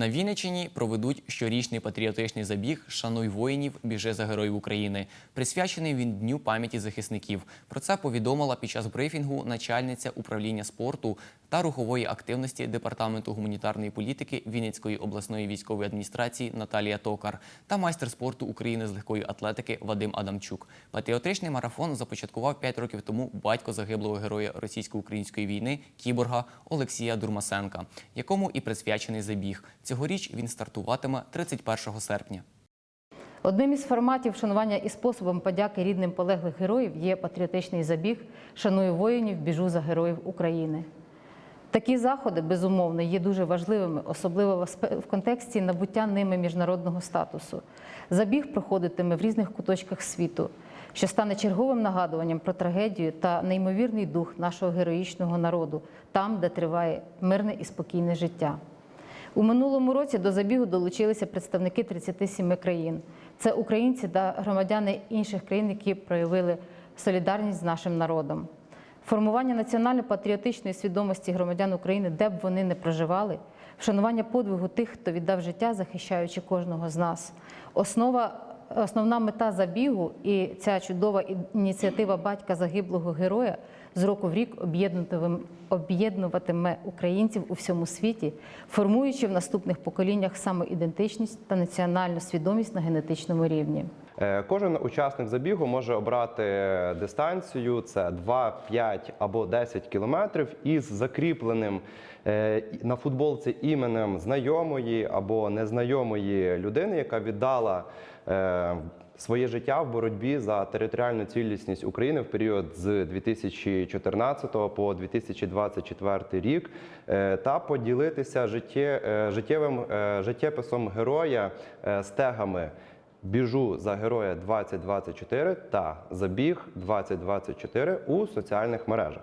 На Вінниччині проведуть щорічний патріотичний забіг Шануй воїнів, біже за героїв України. Присвячений він Дню пам'яті захисників. Про це повідомила під час брифінгу начальниця управління спорту та рухової активності департаменту гуманітарної політики Вінницької обласної військової адміністрації Наталія Токар та майстер спорту України з легкої атлетики Вадим Адамчук. Патріотичний марафон започаткував 5 років тому батько загиблого героя російсько-української війни кіборга Олексія Дурмасенка, якому і присвячений забіг. Цьогоріч він стартуватиме 31 серпня. Одним із форматів шанування і способом подяки рідним полеглих героїв є патріотичний забіг Шаную воїнів, біжу за героїв України. Такі заходи, безумовно, є дуже важливими, особливо в контексті набуття ними міжнародного статусу. Забіг проходитиме в різних куточках світу, що стане черговим нагадуванням про трагедію та неймовірний дух нашого героїчного народу, там, де триває мирне і спокійне життя. У минулому році до забігу долучилися представники 37 країн. Це українці та громадяни інших країн, які проявили солідарність з нашим народом. Формування національно-патріотичної свідомості громадян України, де б вони не проживали, вшанування подвигу тих, хто віддав життя, захищаючи кожного з нас. Основа, основна мета забігу і ця чудова ініціатива батька загиблого героя з року в рік об'єднуватиме- українців у всьому світі, формуючи в наступних поколіннях самоідентичність та національну свідомість на генетичному рівні. Е, Кожен учасник забігу може обрати дистанцію: це 2, 5 або 10 кілометрів із закріпленим е, на футболці іменем знайомої або незнайомої людини, яка віддала своє життя в боротьбі за територіальну цілісність України в період з 2014 по 2024 рік, е, та поділитися е, життєвим е, життєписом героя е, стегами. Біжу за героя 2024 та забіг 2024 у соціальних мережах.